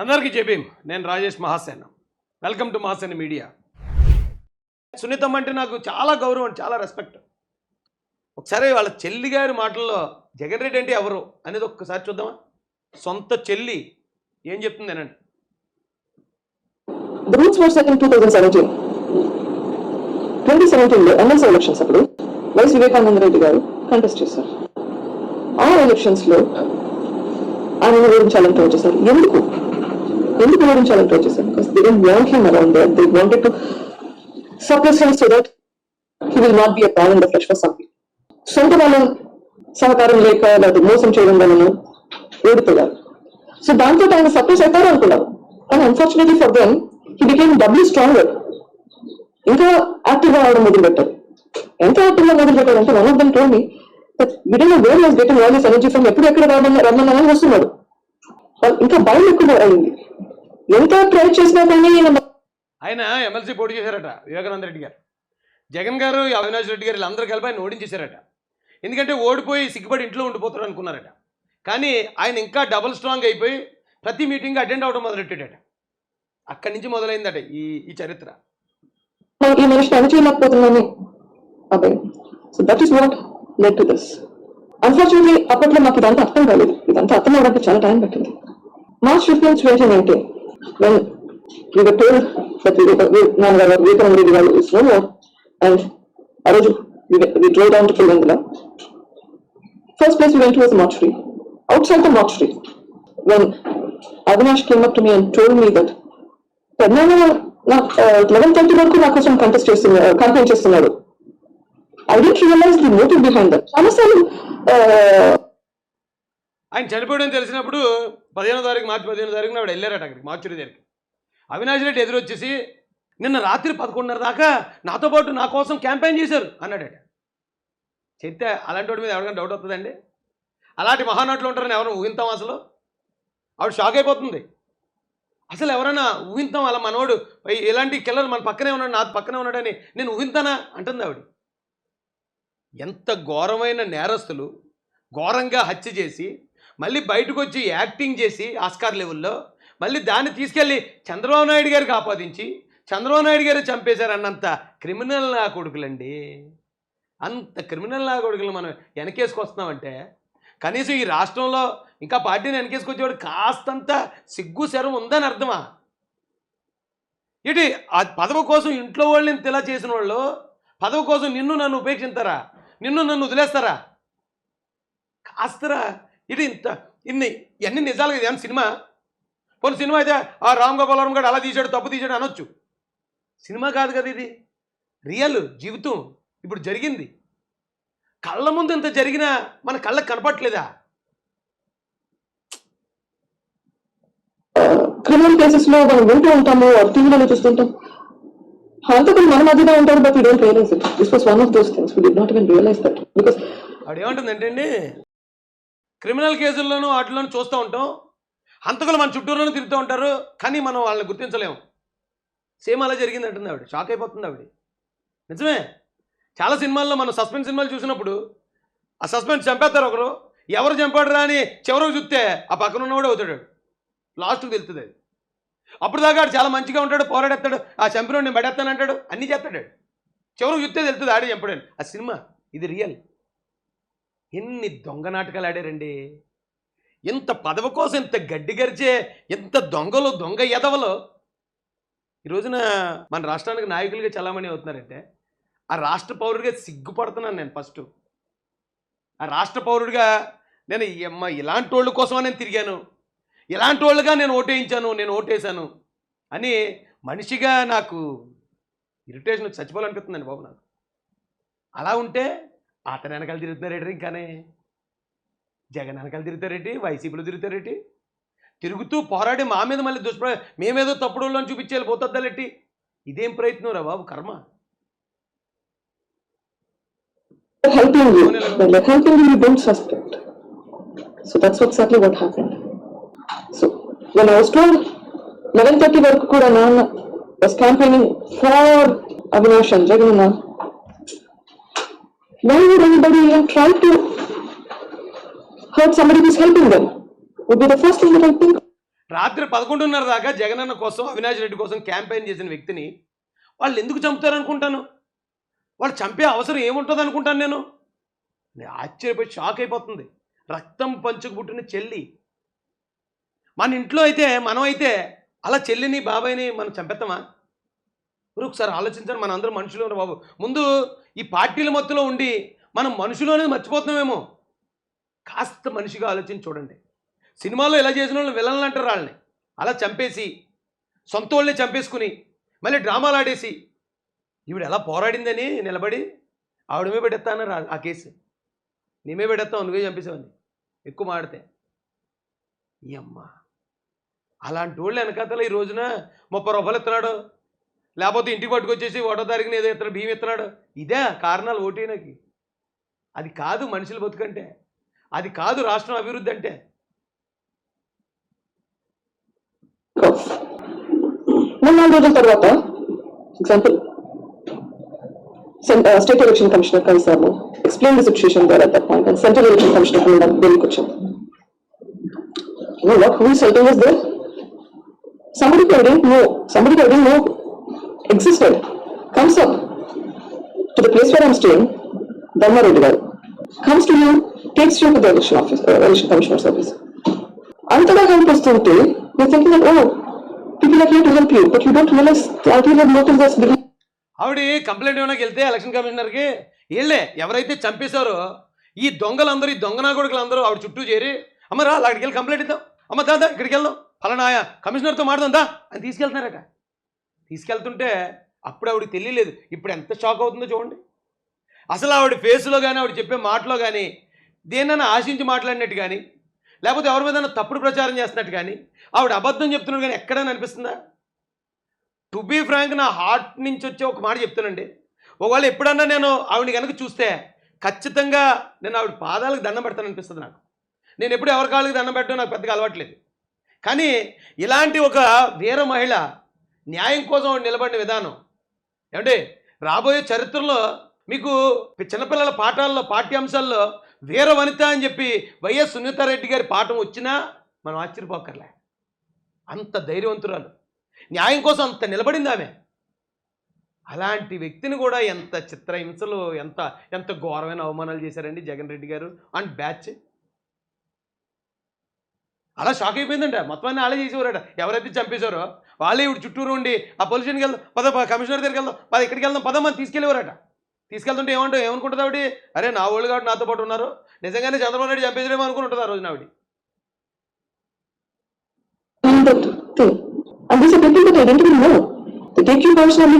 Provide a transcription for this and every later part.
అందరికీ చెప్పేం? నేను Rajesh Mahasena. Welcome to Mahasena media. సునీతం అంటే నాకు చాలా గౌరవం చాలా రెస్పెక్ట్ ఒకసారి వాళ్ళ చెల్లి గారి మాటల్లో జగన్ రెడ్డి అంటే ఎవరు అనేది ఒక్కసారి చూద్దామా? సొంత చెల్లి ఏం చెప్తుంది అనండి? The roots were set in 2017. 2017 లో ఎమ్మెల్సీ ఎలక్షన్స్ అప్పుడు వైఎస్ వివేకానంద రెడ్డి గారు కంటెస్ట్ చేశారు. ఆ ఎలక్షన్స్లో ఆయన వివరించాలని ట్రై చేశారు ఎందుకు? ఎందుకు వివరించాలని ట్రై చేశారు because they don't want him around there they wanted to suppress him so that he will not be a problem the fresh for some సొంత వాళ్ళ సహకారం లేక లేదా మోసం చేయడం వలన ఓడిపోయారు. సో దాంతో ఆయన సప్రెస్ అవుతారు అనుకున్నారు. కానీ unfortunately for then he became W stronger ఇంకా యాక్టివ్గా అవడం మొదలు పెట్టారు ఎంత యాక్టివ్గా మొదలు పెట్టారు అంటే one of them told me విడలో where was getting all this energy from ఎప్పుడు ఎక్కడ రమ్మన్నా రమ్మన్నా వస్తున్నాడు. ఇంకా భయం ఎక్కువ అయింది. ఎంత ట్రై చేసినా కానీ ఆయన ఎమ్మెల్సీ పోటీ చేశారట వివేకానంద రెడ్డి గారు. జగన్ గారు అవినాష్ రెడ్డి గారు వీళ్ళందరూ కలిపి ఆయన ఓడించేశారట. ఎందుకంటే ఓడిపోయి సిగ్గుపడి ఇంట్లో ఉండిపోతారు అనుకున్నారట. కానీ ఆయన ఇంకా డబుల్ స్ట్రాంగ్ అయిపోయి ప్రతి మీటింగ్ అటెండ్ అవడం మొదలెట్టాడట. అక్కడి నుంచి మొదలైందట ఈ ఈ చరిత్ర. ఈ మనిషిని అణచేయలేకపోతున్నాను అబ్బాయి so that is what let to this unfortunately అప్పట్లో నాకు ఇదంతా అర్థం కాలేదు. ఇదంతా అర్థం అవడానికి చాలా టైం పట్టింది. March fifteen twenty Nineteen when we were told that we were, we, నాన్నగారు వివేకానంద రెడ్డి గారు ఇస్ నో మోర్ అండ్ ఆ రోజు we, we drove down to Kilvandula. First place we went to was the mortuary. Outside the mortuary, when Avinash came up to me and told me that పెద్దనాన్న eleven thirty వరకు నా కోసం contest చేస్తున్నాడు complaint చేస్తున్నాడు I didn't realize the motive behind that చాలాసార్లు ఆయన చనిపోవడం తెలిసినప్పుడు పదిహేనో తారీఖు మార్చి పదిహేనో తారీఖున ఆవిడ వెళ్ళారట అక్కడికి మార్చురి దగ్గరికి. అవినాష్ రెడ్డి ఎదురొచ్చేసి నిన్న రాత్రి పదకొండున్నర దాకా నాతో పాటు నా కోసం క్యాంపెయిన్ చేశారు అన్నాడట. చెప్తే అలాంటి వాడి మీద ఎవరికైనా డౌట్ వస్తుందండి? అలాంటి మహానటులు ఉంటారని ఎవరైనా ఊహింతాం అసలు? ఆవిడ షాక్ అయిపోతుంది. అసలు ఎవరైనా ఊహింతాం అలా మనవాడు ఇలాంటి కిల్లర్ మన పక్కనే ఉన్నాడు నా పక్కనే ఉన్నాడని నేను ఊహింతానా అంటుంది ఆవిడ. ఎంత ఘోరమైన నేరస్తులు ఘోరంగా హత్య చేసి మళ్ళీ బయటకు వచ్చి యాక్టింగ్ చేసి ఆస్కార్ లెవెల్లో మళ్ళీ దాన్ని తీసుకెళ్ళి చంద్రబాబు నాయుడు గారికి ఆపాదించి చంద్రబాబు నాయుడు గారు చంపేశారన్నంత క్రిమినల్ నా కొడుకులండి. అంత క్రిమినల్ నా కొడుకులు మనం వెనకేసుకొస్తున్నామంటే కనీసం ఈ రాష్ట్రంలో ఇంకా పార్టీని వెనకేసుకొచ్చేవాడు కాస్తంత సిగ్గు శరం ఉందని అర్థమా? ఇటు ఆ పదవి కోసం ఇంట్లో వాళ్ళని ఇంత ఇలా చేసిన వాళ్ళు పదవి కోసం నిన్ను నన్ను ఉపేక్షింతారా నిన్ను నన్ను వదిలేస్తారా? కాస్తరా? ఇది ఇంత ఇన్ని ఇవన్నీ నిజాలు ఇది సినిమా? కొన్ని సినిమా అయితే ఆ రామ్ గోపాల్ వర్మ గారు అలా తీశాడు తప్పు తీశాడు అనొచ్చు. సినిమా కాదు కదా ఇది. రియల్ జీవితం ఇప్పుడు జరిగింది. కళ్ళ ముందు ఇంత జరిగినా మన కళ్ళకి కనపట్లేదా క్రిమినల్ కేసెస్లో మనం వింటూ ఉంటాము టీవీలో చూస్తుంటాం హంతకులు మన మధ్యలో ఉంటారు but we don't realise it this was one of those things we did not even realise that because అండి? క్రిమినల్ కేసుల్లోనూ వాటిలోనూ చూస్తూ ఉంటాం. హంతకులు మన చుట్టూలోనూ తిరుగుతూ ఉంటారు. కానీ మనం వాళ్ళని గుర్తించలేము సేమ్ అలా జరిగింది అంటుంది ఆవిడ. షాక్ అయిపోతుంది ఆవిడ. నిజమే. చాలా సినిమాల్లో మనం సస్పెన్స్ సినిమాలు చూసినప్పుడు ఆ సస్పెన్స్ చంపేస్తారు ఒకరు. ఎవరు చంపాడు అని చివరకు చూస్తే ఆ పక్కన ఉన్నవాడు అవుతాడు. లాస్ట్కి తెలుస్తుంది అది. అప్పుడు దాకా ఆడు చాలా మంచిగా ఉంటాడు పోరాడేస్తాడు. ఆ చంపినోడు నేను పడేస్తాను అంటాడు అన్నీ చేస్తాడు. చివరకు చివరికి చూస్తే తెలుస్తుంది ఆడే చంపడాడు ఆ సినిమా ఇది రియల్. ఎన్ని దొంగ నాటకాలు ఆడారండి? ఇంత పదవి కోసం ఇంత గడ్డి గరిచే ఎంత దొంగలు దొంగ ఎదవలు ఈ రోజున మన రాష్ట్రానికి నాయకులుగా చలామణి అవుతున్నారంటే ఆ రాష్ట్ర పౌరుడిగా సిగ్గుపడుతున్నాను నేను ఫస్ట్. ఆ రాష్ట్ర పౌరుడిగా నేను ఇలాంటి వాళ్ళ కోసమే నేను తిరిగాను? ఇలాంటి వాళ్ళుగా నేను ఓటేయించాను నేను ఓటేశాను? అని మనిషిగా నాకు ఇరిటేషన్ చచ్చిపోవాలనిపిస్తుందండి బాబు నాకు. అలా ఉంటే అతను వెనకాల తిరుగుతున్నారేటరు ఇంకానే జగన్ వెనకాల తిరుగుతారేటి? వైసీపీలో తిరుగుతారేటి? తిరుగుతూ పోరాడి మా మీద మళ్ళీ దుష్ప్ర మేమేదో తప్పుడు వాళ్ళని పోతుందా పోతద్దాలెట్టి ఇదేం ప్రయత్నం రా బాబు కర్మ. నవెన్ థర్టీ వరకు కూడా నాన్న క్యాంపెయినింగ్ ఫార్ అభినాష్ జగన్ అన్న why would anybody even try to hurt somebody who's helping them? Would be the first thing that I think. రాత్రి పదకొండున్నర దాకా జగనన్న కోసం అవినాష్ రెడ్డి కోసం క్యాంపెయిన్ చేసిన వ్యక్తిని వాళ్ళు ఎందుకు చంపుతారు అనుకుంటాను వాళ్ళు చంపే అవసరం ఏముంటుంది అనుకుంటాను నేను ఆశ్చర్యపోయి షాక్ అయిపోతుంది. రక్తం పంచుకు పుట్టిన చెల్లి. మన ఇంట్లో అయితే మనం అయితే అలా చెల్లిని బాబాయిని మనం చంపేస్తామా? ఒకసారి ఆలోచించండి మన అందరూ మనుషులు ఉన్నారు బాబు. ముందు ఈ పార్టీల మత్తులో ఉండి మనం మనుషులోనే మర్చిపోతున్నామేమో. కాస్త మనిషిగా ఆలోచించి చూడండి. సినిమాలో ఇలా చేసిన వాళ్ళు విలన్లు అంటారు వాళ్ళని. అలా చంపేసి సొంత వాళ్ళని చంపేసుకుని మళ్ళీ డ్రామాలు ఆడేసి ఈవిడ ఎలా పోరాడిందని నిలబడి ఆవిడమే పెడతాను ఆ కేసు. నేమే పెడతావు నువ్వే చంపేసావని ఎక్కువ మాడితే. ఈ అమ్మ. అలాంటి వాళ్ళు వెనకాతల ఈ రోజున ముప్పై రూపాయలు ఇస్తున్నాడు. లేకపోతే ఇంటికి పట్టుకొచ్చేసి ఒకటో తారీఖున ఏదో ఇతను భీమి ఇస్తున్నాడు ఇదే కారణాలు ఓటేనకి అది కాదు మనుషుల బతుకంటే. అది కాదు రాష్ట్రం అభివృద్ధి అంటే. నాలుగు రోజుల తర్వాత ఎగ్జాంపుల్ స్టేట్ ఎలక్షన్ కమిషనర్ కలిసాము explain the situation there that point and central election commissioner కూడా ఢిల్లీకి వచ్చాం. No, what, who is helping us there? Somebody who I didn't know, existed comes up to the place for I'm staying Dharmareddy గారు comes to you takes to election office election commissioner's office అంతగా కనిపిస్తుంటే నేను thinking oh people held help you but you don't realise that you held notice this believe ఆవిడ complaint ఏమైనా వెళ్తే election కమిషనర్కి వెళ్ళే ఎవరైతే చంపేశారో ఈ దొంగలందరూ ఈ దొంగ నాగుడుకులందరూ ఆవిడ చుట్టూ చేరి అమ్మ రా అక్కడికి వెళ్ళి కంప్లైంట్ ఇద్దాం. అమ్మ దాదా ఇక్కడికి వెళ్దాం. ఫలానా కమిషనర్తో మాట్లాడదాం దా అని తీసుకెళ్తున్నారట. తీసుకెళ్తుంటే అప్పుడు ఆవిడకి తెలియలేదు. ఇప్పుడు ఎంత షాక్ అవుతుందో చూడండి. అసలు ఆవిడ ఫేస్లో కానీ ఆవిడ చెప్పే మాటలో కానీ దేన్నైనా ఆశించి మాట్లాడినట్టు కానీ లేకపోతే ఎవరి మీద తప్పుడు ప్రచారం చేస్తున్నట్టు కానీ ఆవిడ అబద్ధం చెప్తున్నాడు కానీ ఎక్కడైనా అనిపిస్తుందా? టు బీ ఫ్రాంక్ నా హార్ట్ నుంచి వచ్చే ఒక మాట చెప్తానండి. ఒకవేళ ఎప్పుడన్నా నేను ఆవిడని కనుక చూస్తే ఖచ్చితంగా నేను ఆవిడ పాదాలకు దండం పెడతాను అనిపిస్తుంది నాకు. నేను ఎప్పుడు ఎవరి కాళ్ళకి దండం పెట్టడం నాకు పెద్దగా అలవాట్లేదు కానీ ఇలాంటి ఒక వీర మహిళ న్యాయం కోసం నిలబడిన విధానం. ఏమంటే రాబోయే చరిత్రలో మీకు చిన్నపిల్లల పాఠాల్లో పాఠ్యాంశాల్లో వీర వనిత అని చెప్పి వైఎస్ సునీతారెడ్డి గారి పాఠం వచ్చినా మనం ఆశ్చర్యపోకర్లే. అంత ధైర్యవంతురాలు. న్యాయం కోసం అంత నిలబడింది ఆమె. అలాంటి వ్యక్తిని కూడా ఎంత చిత్రహింసలు ఎంత ఎంత ఘోరమైన అవమానాలు చేశారండి జగన్ రెడ్డి గారు. అండ్ బ్యాచ్ అలా షాక్ అయిపోయిందంట మొత్తం అన్ని వాళ్ళే చేసేవారట ఎవరైతే చంపేశారో వాళ్ళే ఇప్పుడు చుట్టూరు ఉండి ఆ పొల్యూషన్కి వెళ్దాం పద కమిషనర్ దగ్గరికి వెళ్దాం పద ఇక్కడికి వెళ్దాం పదమ్మని తీసుకెళ్ళేవారట తీసుకెళ్తుంటే ఏమంటావు ఏమనుకుంటుంది ఆవిడ అరే నా వాళ్ళు కాబట్టి నాతో పాటు ఉన్నారు నిజంగానే చంద్రబాబు నాయుడు చంపేసేమో అనుకుని ఉంటుంది ఆ రోజున ఆవిడ. And these are people that I even know. They take you personally,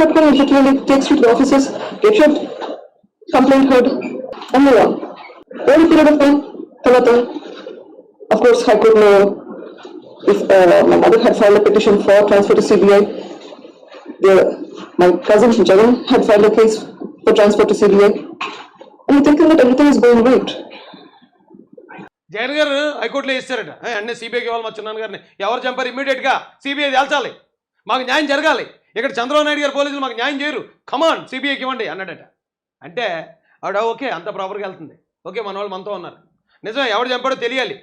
up and literally takes you to the offices, get your complaint heard, and move on. Over a period of time, తర్వాత, of course, High Court know if uh, my mother had filed a petition for transfer to CBI. The, my cousin Jagan had filed a case for transfer to CBI. And you're thinking that everything is going right. Jagan గారు హైకోర్టులో వేస్తారట. ఏ, అన్నీ సిబిఐకి ఇవ్వాలి మా చిన్నాన్న గారిని. ఎవరు చంపారు ఇమీడియట్గా సిబిఐ తేల్చాలి. మాకు న్యాయం జరగాలి. ఇక్కడ చంద్రబాబు నాయుడు గారు పోలీసులు మాకు న్యాయం చేయరు. కమాన్ సిబిఐకి ఇవ్వండి అన్నాడట. అంటే ఆవిడ ఓకే అంత ప్రాపర్గా వెళ్తుంది. ఓకే మన వాళ్ళు మనతో ఉన్నారు. నిజమే ఎవరు చంపాడో తెలియాలి.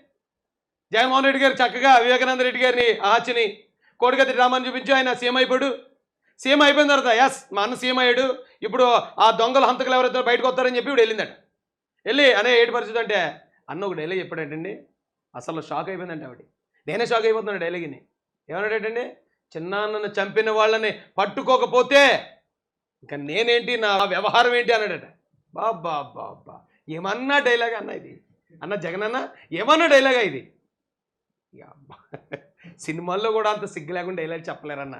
జగన్మోహన్ రెడ్డి గారు చక్కగా వివేకానంద రెడ్డి గారిని ఆచిని కోడిగతి డ్రామాని చూపించి ఆయన సీఎం అయిపోయాడు. సీఎం అయిపోయిన తర్వాత ఎస్ మా అన్న సీఎం అయ్యాడు. ఇప్పుడు ఆ దొంగల హంతకులు ఎవరైతే బయటకు వస్తారని చెప్పి ఇప్పుడు వెళ్ళిందట. వెళ్ళి అనే ఏటి పరిస్థితి అంటే అన్న ఒక డైలాగ్ చెప్పాడటండి. అసలు షాక్ అయిపోయిందంటే ఆవిడ. నేనే షాక్ అయిపోతున్నాను డైలాగ్ని ఏమన్నాడటండి? చిన్నాన్నను చంపిన వాళ్ళని పట్టుకోకపోతే ఇంకా నేనేంటి నా వ్యవహారం ఏంటి అన్నాడట. బాబా బాబా. ఏమన్నా డైలాగ్ అన్న ఇది? అన్న జగన్ అన్న ఏమన్నా డైలాగా ఇది? సినిమాల్లో కూడా అంత సిగ్గు లేకుండా డైలాగ్ చెప్పలేరన్న.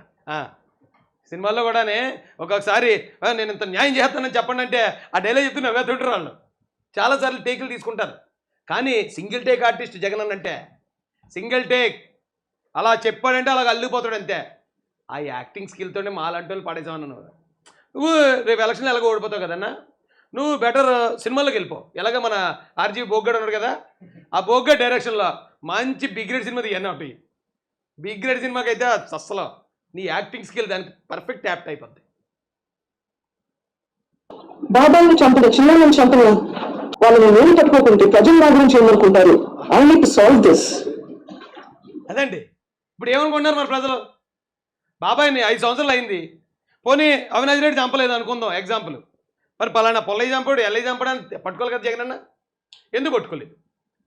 సినిమాల్లో కూడానే ఒక్కొక్కసారి నేను ఇంత న్యాయం చేస్తానని చెప్పండి అంటే ఆ డైలాగ్ చెప్తే నవ్వేతుంటారు వాళ్ళు. చాలాసార్లు టేకులు తీసుకుంటారు. కానీ సింగిల్ టేక్ ఆర్టిస్ట్ జగన్ అన్న అంటే సింగిల్ టేక్ అలా చెప్పాడంటే అలాగ అల్లిపోతాడు అంతే. ఆ యాక్టింగ్ స్కిల్తోనే మాలాంటి వాళ్ళు నువ్వు నువ్వు రేపు ఎలక్షన్లో ఎలాగో ఓడిపోతావు కదన్నా? నువ్వు బెటర్ సినిమాలోకి వెళ్ళిపో. ఎలాగ మన ఆర్జీ బోగ్గడ్ ఉన్నాడు కదా ఆ బోగ్గడ్ డైరెక్షన్లో మంచి బిగ్ గ్రేడ్ సినిమా ఇవన్నీ ఒకటి బిగ్ గ్రేడ్ సినిమాకి అయితే అస్సలు నీ యాక్టింగ్ స్కిల్ దానికి పర్ఫెక్ట్ యాప్ట్ అయిపోద్ది. బాబాయిని చంపిన చిన్నాన్ని చంపిన వాళ్ళని నేను పట్టుకోకుంటే ప్రజలు నా గురించి ఏమనుకుంటారు? I need to solve this అదండి. ఇప్పుడు ఏమనుకుంటున్నారు మరి ప్రజలు? బాబాయ్ని ఐదు సంవత్సరాలు అయింది. పోనీ అవినాష్ రెడ్డి చంపలేదు అనుకుందాం ఎగ్జాంపుల్ మరి పలానా పొల్లయ్య చంపాడు ఎల్లయ్య చంపడానికి పట్టుకోవాలి కదా జగన్ అన్న ఎందుకు పట్టుకోలేదు?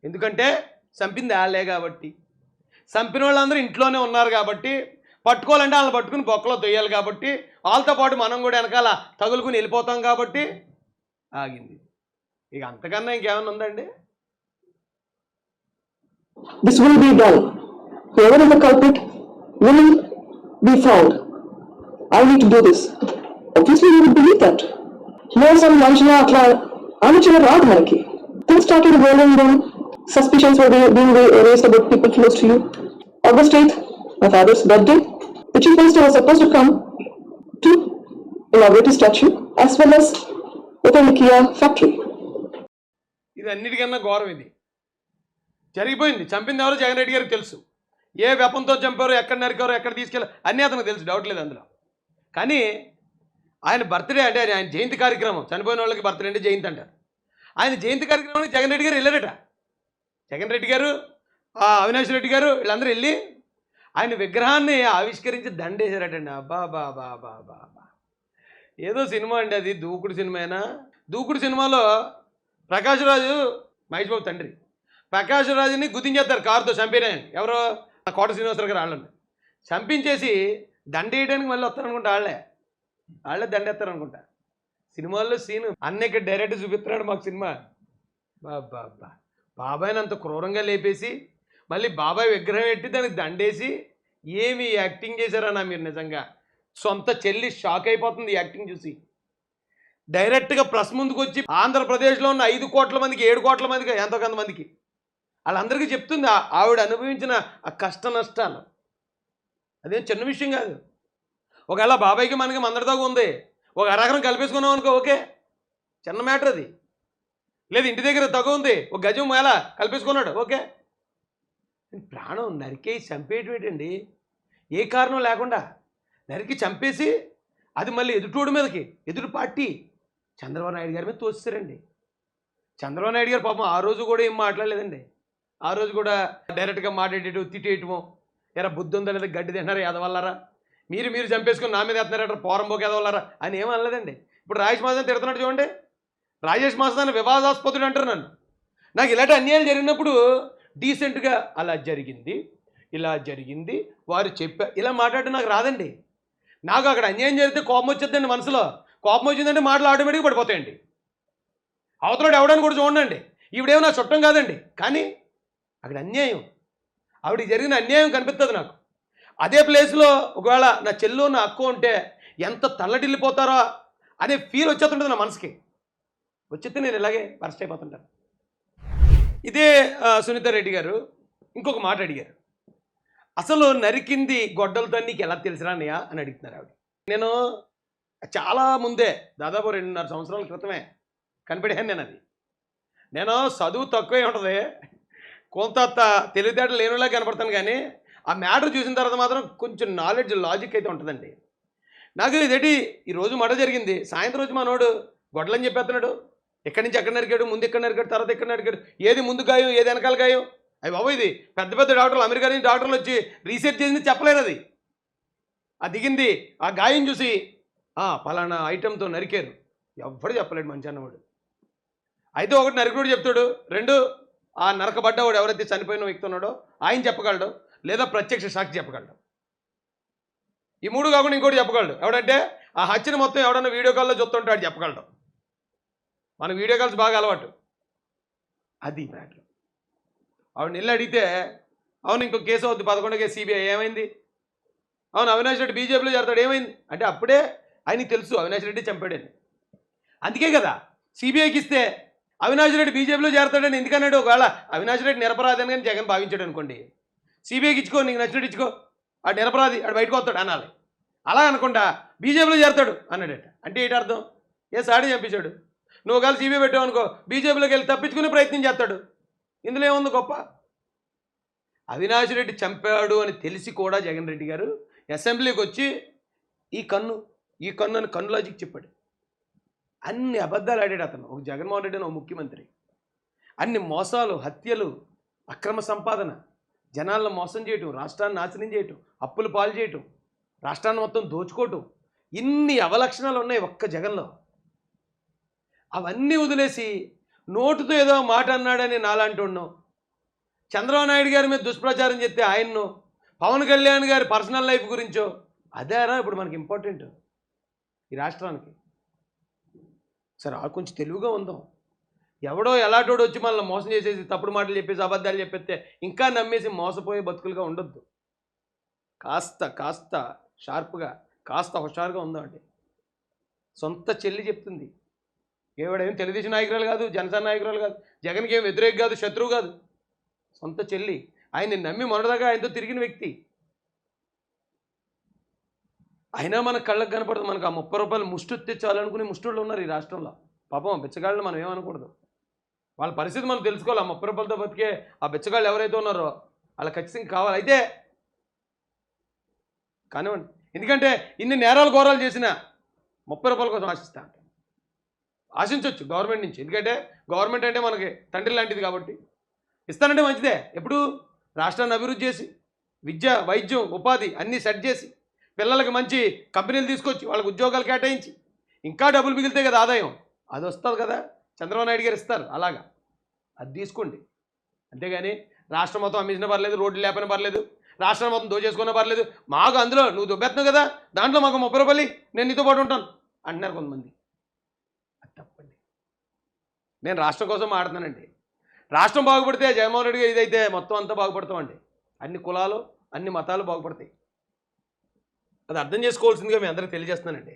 ఎందుకంటే చంపింది వాళ్ళే కాబట్టి. చంపిన వాళ్ళందరూ ఇంట్లోనే ఉన్నారు కాబట్టి పట్టుకోవాలంటే వాళ్ళని పట్టుకుని బొక్కలో తొయ్యాలి కాబట్టి వాళ్ళతో పాటు మనం కూడా వెనకాల తగులుకుని వెళ్ళిపోతాం కాబట్టి ఆగింది. ఇక అంతకన్నా ఇంకేమైనా ఉందండి this will be done ever is the culprit will be found I need to do this obviously you will believe that మోసం మనుషులు అట్లా ఆలోచన రాదు మనకి. Thing started going down suspicions were being raised about people close to you August 8th my father's birthday the chief minister was suppose to come to inaugurate statue as well well as open the ఇది అన్నిటికన్నా ఘోరం ఇది. జరిగిపోయింది. చంపింది ఎవరో జగన్ రెడ్డి గారికి తెలుసు. ఏ వెపంతో చంపారో ఎక్కడ నరికారో ఎక్కడ తీసుకెళ్ళారో అన్నీ అతనికి తెలుసు. డౌట్ లేదు అందులో. కానీ ఆయన బర్త్డే అంటే ఆయన జయంతి కార్యక్రమం. చనిపోయిన వాళ్ళకి బర్త్డే అంటే జయంతి అంటారు ఆయన జయంతి కార్యక్రమానికి జగన్ రెడ్డి గారు వెళ్ళారట. జగన్ రెడ్డి గారు అవినాష్ రెడ్డి గారు వీళ్ళందరూ వెళ్ళి ఆయన విగ్రహాన్ని ఆవిష్కరించి దండేశారటండి. అబ్బా బా బా బా బా బా ఏదో సినిమా అండి అది దూకుడు సినిమానా దూకుడు సినిమాలో ప్రకాష్ రాజు మహేష్ బాబు తండ్రి. ప్రకాష్ రాజుని గుర్తించేస్తారు కారుతో చంపినాయని ఎవరో? ఆ కోట శ్రీనివాసరావు గారు వాళ్ళని చంపించేసి దండ వేయడానికి మళ్ళీ వస్తారనుకుంటే వాళ్ళే వాళ్ళే దండేస్తారు అనుకుంటా సినిమాల్లో సీన్ అన్న డైరెక్ట్ చూపిస్తున్నాడు మాకు సినిమా. బాబా బాబాయ్ని అంత క్రూరంగా లేపేసి మళ్ళీ బాబాయ్ విగ్రహం పెట్టి దానికి దండేసి ఏమి యాక్టింగ్ చేశారన్నా మీరు నిజంగా? సొంత చెల్లి షాక్ అయిపోతుంది యాక్టింగ్ చూసి. డైరెక్ట్గా ప్రెస్ ముందుకు వచ్చి ఆంధ్రప్రదేశ్లో ఉన్న ఐదు కోట్ల మందికి ఏడు కోట్ల మందికి ఎంతో కొంతమందికి వాళ్ళందరికీ చెప్తుంది ఆ- ఆవిడ అనుభవించిన ఆ కష్ట నష్టాలు. అదేం చిన్న విషయం కాదు. ఒకవేళ బాబాయ్కి మనకి మందడిదాకా ఉంది. ఒక అరకరం కల్పేసుకున్నాం అనుకో ఓకే. చిన్న మ్యాటర్ అది. లేదు ఇంటి దగ్గర తగ్గు ఉంది. ఒక గజం మేళ కలిపేసుకున్నాడు ఓకే. ప్రాణం నరికే చంపేటండి ఏ కారణం లేకుండా నరికి చంపేసి అది మళ్ళీ ఎదుటోడి మీదకి ఎదుటి పార్టీ చంద్రబాబు నాయుడు గారి మీద తోస్తారండి చంద్రబాబు నాయుడు గారు పాపం ఆ రోజు కూడా ఏం మాట్లాడలేదండి. ఆ రోజు కూడా డైరెక్ట్గా మాట్లాడేటు తిట్టేయటము ఎరా బుద్ధి ఉందా లేదా గడ్డి తిన్నారా ఎదవల్లారా మీరు మీరు చంపేసుకుని నా మీద ఎత్తున్నారట పోరంబోకి ఎదవల్లారా అని ఏమనలేదండి ఇప్పుడు రాజేష్ మాసాన్ని తిడుతున్నాడు చూడండి. రాజేష్ మాసాన్ని వివాదాస్పదుడు అంటారు నన్ను. నాకు ఇలాంటి అన్యాయాలు జరిగినప్పుడు డీసెంట్గా అలా జరిగింది ఇలా జరిగింది వారు చెప్పా ఇలా మాట్లాడటం నాకు రాదండి. నాకు అక్కడ అన్యాయం జరిగితే కోపం వచ్చేద్దండి మనసులో. కోపం వచ్చిందంటే మాటలు ఆటోమేటిక్గా పడిపోతాయండి. అవతలడు ఎవడని కూడా చూడండి ఈవిడేమో నా చుట్టం కాదండి. కానీ అక్కడ అన్యాయం. ఆవిడకి జరిగిన అన్యాయం కనిపిస్తుంది నాకు. అదే ప్లేస్లో ఒకవేళ నా చెల్లు నా అక్కో ఉంటే ఎంత తల్లడిల్లిపోతారో అనే ఫీల్ వచ్చేస్తుంటుంది నా మనసుకి. వచ్చేస్తే నేను ఇలాగే బరస్ట్ అయిపోతుంటాను ఇదే సునీత రెడ్డి గారు ఇంకొక మాట అడిగారు. అసలు నరికింది గొడ్డలతో నీకు ఎలా తెలిసిరా అన్నయ్య? అని అడుగుతున్నారు ఆవిడ. నేను చాలా ముందే దాదాపు రెండున్నర సంవత్సరాల క్రితమే కనిపెట్టాను నేను అది. నేను చదువు తక్కువే ఉంటుంది. కొంత త- తెలివితేటలు లేనిలా కనపడతాను కానీ ఆ మ్యాటర్ చూసిన తర్వాత మాత్రం కొంచెం నాలెడ్జ్ లాజిక్ అయితే ఉంటుందండి. నాకు ఇదేంటి ఈరోజు మడ జరిగింది. సాయంత్రం రోజు మనోడు గొడ్డలని చెప్పేస్తున్నాడు. ఎక్కడి నుంచి ఎక్కడ నరికాడు? ముందు ఎక్కడ నరికాడు? తర్వాత ఎక్కడ నరికాడు? ఏది ముందు గాయం ఏది వెనకాల గాయం? అవి బాబు ఇది పెద్ద పెద్ద డాక్టర్లు అమెరికా నుంచి డాక్టర్లు వచ్చి రీసెర్చ్ చేసింది చెప్పలేరు అది. ఆ దిగింది ఆ గాయం చూసి పలానా ఐటెంతో నరికారు. ఎవ్వడు చెప్పలేడు మంచి అన్నవాడు. అయితే ఒకటి నరికుడు చెప్తాడు రెండు ఆ నరకబడ్డవాడు ఎవరైతే చనిపోయిన వ్యక్తి ఉన్నాడో ఆయన చెప్పగలడు. లేదా ప్రత్యక్ష సాక్షి చెప్పగలడు. ఈ మూడు కాకుండా ఇంకోటి చెప్పగలడు. ఎవడంటే ఆ హత్యను మొత్తం ఎవడన్నా వీడియో కాల్లో చూస్తుంటాడు చెప్పగలడు. మన వీడియో కాల్స్ బాగా అలవాటు. అది మ్యాటర్. ఆవిడ నెల్లి అడిగితే అవును ఇంకో కేసు అవుద్ది పదకొండుకే సిబిఐ ఏమైంది? అవును అవినాష్ రెడ్డి బీజేపీలో చేరతాడు ఏమైంది? అంటే అప్పుడే ఆయనకి తెలుసు అవినాష్ రెడ్డి చంపాడని అందుకే కదా సిబిఐకి ఇస్తే అవినాష్ రెడ్డి బీజేపీలో చేరతాడని ఎందుకన్నాడు? ఒకవేళ అవినాష్ రెడ్డి నిరపరాధని కానీ జగన్ భావించాడు అనుకోండి సిబిఐకి ఇచ్చుకో నీకు నచ్చినట్టు ఇచ్చుకో. ఆడు నిరపరాధి ఆడు బయటకు వస్తాడు అనాలి. అలా అనుకుంటా బీజేపీలో చేరతాడు అన్నాడట. అంటే ఏంటి అర్థం? ఏ సాడి చంపించాడు నువ్వు ఒకవేళ సిబిఐ పెట్టావు అనుకో బీజేపీలోకి వెళ్ళి తప్పించుకునే ప్రయత్నం చేస్తాడు. ఇందులో ఏముంది గొప్ప? అవినాష్ రెడ్డి చంపాడు అని తెలిసి కూడా జగన్ రెడ్డి గారు అసెంబ్లీకి వచ్చి ఈ కన్ను ఈ కన్ను అని కన్ను లాజిక్ చెప్పాడు. అన్ని అబద్ధాలు ఆడాడు అతను. ఒక జగన్మోహన్ రెడ్డి అని ఒక ముఖ్యమంత్రి. అన్ని మోసాలు హత్యలు అక్రమ సంపాదన. జనాలను మోసం చేయటం రాష్ట్రాన్ని నాశనం చేయటం అప్పులు పాలు చేయటం రాష్ట్రాన్ని మొత్తం దోచుకోవటం ఇన్ని అవలక్షణాలు ఉన్నాయి ఒక్క జగన్లో. అవన్నీ వదిలేసి నోటుతో ఏదో మాట అన్నాడని నాలాంటి చంద్రబాబు నాయుడు గారి మీద దుష్ప్రచారం చెప్తే ఆయన్ను పవన్ కళ్యాణ్ గారి పర్సనల్ లైఫ్ గురించో అదేరా ఇప్పుడు మనకి ఇంపార్టెంట్ ఈ రాష్ట్రానికి. సరే ఆ కొంచెం తెలివిగా ఉందాం. ఎవడో ఎలాటోడు వచ్చి మనల్ని మోసం చేసేసి తప్పుడు మాటలు చెప్పేసి అబద్ధాలు చెప్పేస్తే ఇంకా నమ్మేసి మోసపోయే బతుకులుగా ఉండొద్దు. కాస్త కాస్త షార్ప్గా కాస్త హుషారుగా ఉందామండి. సొంత చెల్లి చెప్తుంది. ఏవాడేం తెలుగుదేశం నాయకురాలు కాదు జనసేన నాయకురాలు కాదు జగన్కి ఏం వ్యతిరేక కాదు శత్రువు కాదు. సొంత చెల్లి. ఆయన్ని నమ్మి మొన్నదాకా ఆయనతో తిరిగిన వ్యక్తి. అయినా మన కళ్ళకు కనపడదు. మనకు ఆ ముప్పై రూపాయలు ముష్టి తెచ్చాలనుకునే ముష్టిళ్ళు ఉన్నారు ఈ రాష్ట్రంలో. పాపం బిచ్చగాళ్ళని మనం ఏమనకూడదు. వాళ్ళ పరిస్థితి మనం తెలుసుకోవాలి. ఆ ముప్పై రూపాయలతో బతికే ఆ బిచ్చగాళ్ళు ఎవరైతే ఉన్నారో వాళ్ళ ఖచ్చితంగా కావాలి. అయితే కానివ్వండి. ఎందుకంటే ఇన్ని నేరాలు ఘోరాలు చేసిన ముప్పై రూపాయల కోసం ఆశిస్తా ఆశించవచ్చు గవర్నమెంట్ నుంచి. ఎందుకంటే గవర్నమెంట్ అంటే మనకి తండ్రి లాంటిది కాబట్టి. ఇస్తానంటే మంచిదే. ఎప్పుడు రాష్ట్రాన్ని అభివృద్ధి చేసి విద్య వైద్యం ఉపాధి అన్నీ సెట్ చేసి పిల్లలకి మంచి కంపెనీలు తీసుకొచ్చి వాళ్ళకి ఉద్యోగాలు కేటాయించి ఇంకా డబ్బులు మిగిలితే కదా ఆదాయం. అది వస్తుంది కదా. చంద్రబాబు నాయుడు గారు ఇస్తారు అలాగా. అది తీసుకోండి. అంతేగాని రాష్ట్రం మొత్తం అమ్మించినా పర్లేదు రోడ్లు లేపని పర్లేదు రాష్ట్రం మొత్తం దోచేసుకున్నా పర్లేదు. మాకు అందులో నువ్వు దుబ్బెత్తున్నావు కదా దాంట్లో మాకు ముప్పై రూపాయలు నేను నీతో పాటు ఉంటాను అంటున్నారు కొంతమంది. అది తప్పండి. నేను రాష్ట్రం కోసం ఆడుతున్నానండి రాష్ట్రం బాగుపడితే జగన్మోహన్ రెడ్డి గారు ఇదైతే మొత్తం అంతా బాగుపడతామండి. అన్ని కులాలు అన్ని మతాలు బాగుపడతాయి. అది అర్థం చేసుకోవాల్సిందిగా మీ అందరికీ తెలియజేస్తున్నానండి.